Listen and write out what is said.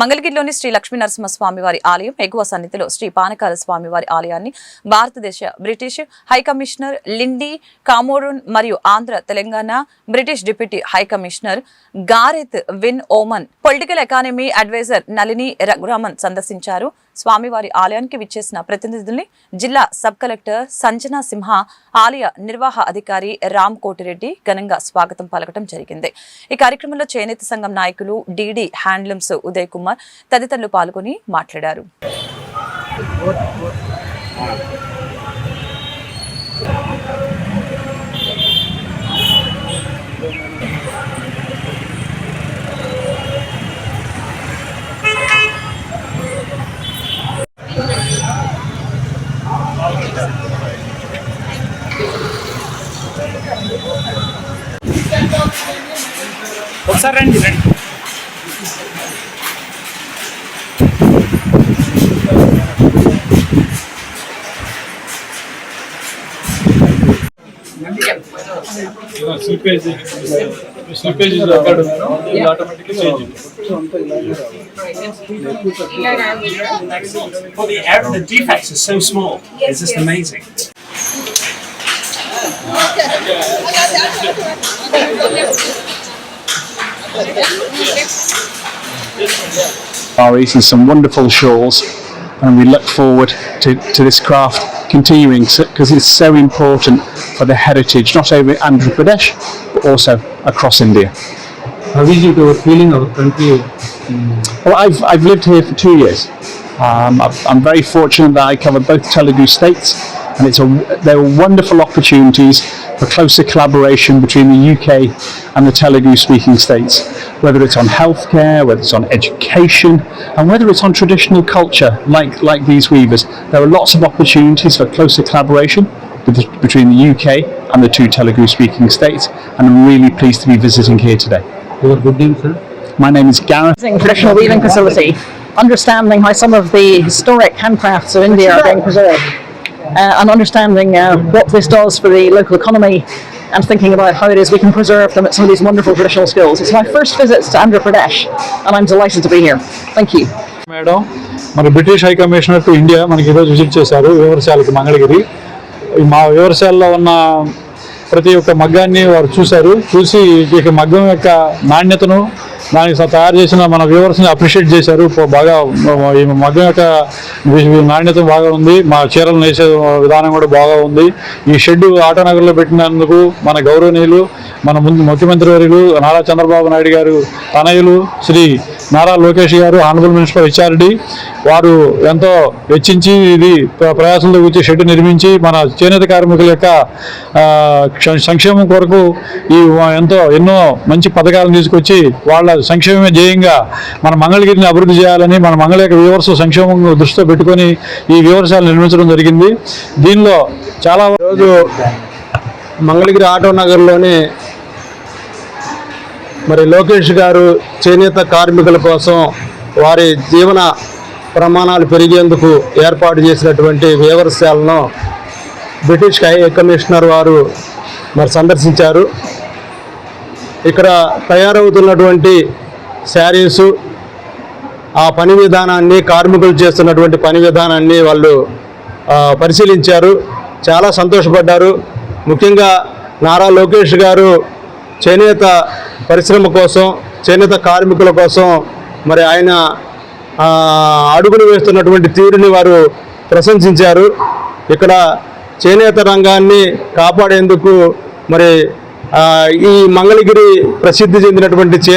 మంగళగిరిలోని శ్రీ లక్ష్మీ నరసింహస్వామి వారి ఆలయం ఎగువ సన్నిధిలో శ్రీ పానకాల స్వామి వారి ఆలయాన్ని భారతదేశ British high commissioner Lindy Cameron మరియు Andhra Telangana British deputy high commissioner Gareth Wynn Owen political economy adviser Nalini Raghuraman సందర్శించారు. స్వామివారి ఆలయానికి విచ్చేసిన ప్రతినిధుల్ని జిల్లా సబ్ కలెక్టర్ సంజనా సింహ ఆలయ నిర్వాహ అధికారి రామ్ కోటిరెడ్డి ఘనంగా స్వాగతం పలకటం జరిగింది. ఈ కార్యక్రమంలో చేనేత సంఘం నాయకులు డిడి హ్యాండ్లూమ్స్ ఉదయ్ కుమార్ తదితరులు పాల్గొని మాట్లాడారు. ఒకసారి రండి రండి slippage slippage is occurred it automatically changes Well, the, error, the defects are so small. It's just amazing. Saris and some wonderful shawls, and we look forward to, to this craft continuing because it's so important for the heritage, not only in Andhra Pradesh but also across India. how is it our feeling our country Well, I've, I've lived here for two years. Um, I'm very fortunate that I cover both Telugu states, and it's a, there are wonderful opportunities for closer collaboration between the UK and the Telugu speaking states, whether it's on healthcare, whether it's on education, and whether it's on traditional culture like, like these weavers. There are lots of opportunities for closer collaboration between the UK and the two Telugu speaking states, and I'm really pleased to be visiting here today. your good name sir My name is Gareth. traditional weaving facility, understanding how some of the historic handcrafts of India are being preserved, and understanding uh, what this does for the local economy, and thinking about how it is we can preserve them at some of these wonderful traditional schools. It's my first visit to Andhra Pradesh, and I'm delighted to be here. Thank you. Madam మన British high commissioner to India మనకి ఈరోజు visit చేశారు వివరశాలకు మంగళగిరి మా వివరశాలలో ఉన్న ప్రతి ఒక్క మగ్గాన్ని వారు చూశారు చూసి ఈ మగ్గం యొక్క నాణ్యతను దానికి తయారు చేసిన మన వ్యూవర్స్ని అప్రిషియేట్ చేశారు. బాగా ఈ మగ్గం యొక్క నాణ్యత బాగా ఉంది. మా చీరలు నేసే విధానం కూడా బాగా ఉంది. ఈ షెడ్ ఆటోనగర్లో పెట్టినందుకు మన గౌరవనీయులు మన ముందు ముఖ్యమంత్రి వర్యులు నారా చంద్రబాబు నాయుడు గారు తనయులు శ్రీ నారా లోకేష్ గారు ఆనరబుల్ మినిస్టర్ హెచ్ఆర్డి వారు ఎంతో వెచ్చించి ఇది ప్రయాసంలో వచ్చి షెడ్ నిర్మించి మన చేనేత కార్మికుల యొక్క క్ష- సంక్షేమం కొరకు ఈ ఎంతో ఎన్నో మంచి పథకాలను తీసుకొచ్చి వాళ్ళ సంక్షేమమే ధ్యేయంగా మన మంగళగిరిని అభివృద్ధి చేయాలని మన మంగళ యొక్క వ్యూవర్స్ సంక్షేమం దృష్టిలో పెట్టుకొని ఈ వ్యూవర్శాలు నిర్మించడం జరిగింది. దీనిలో చాలా రోజు మంగళగిరి ఆటో నగర్లోని మరి లోకేష్ గారు చేనేత కార్మికుల కోసం వారి జీవన ప్రమాణాలు పెరిగేందుకు ఏర్పాటు చేసినటువంటి వ్యవస్థలను బ్రిటిష్ హై కమిషనర్ వారు మరి సందర్శించారు. ఇక్కడ తయారవుతున్నటువంటి శారీసు ఆ పని విధానాన్ని కార్మికులు చేస్తున్నటువంటి పని విధానాన్ని వాళ్ళు పరిశీలించారు. చాలా సంతోషపడ్డారు. ముఖ్యంగా నారా లోకేష్ గారు చేనేత పరిశ్రమ కోసం చేనేత కార్మికుల కోసం మరి ఆయన అడుగులు వేస్తున్నటువంటి తీరుని వారు ప్రశంసించారు. ఇక్కడ చేనేత రంగాన్ని కాపాడేందుకు మరి ఈ మంగళగిరి ప్రసిద్ధి చెందినటువంటి చేనేత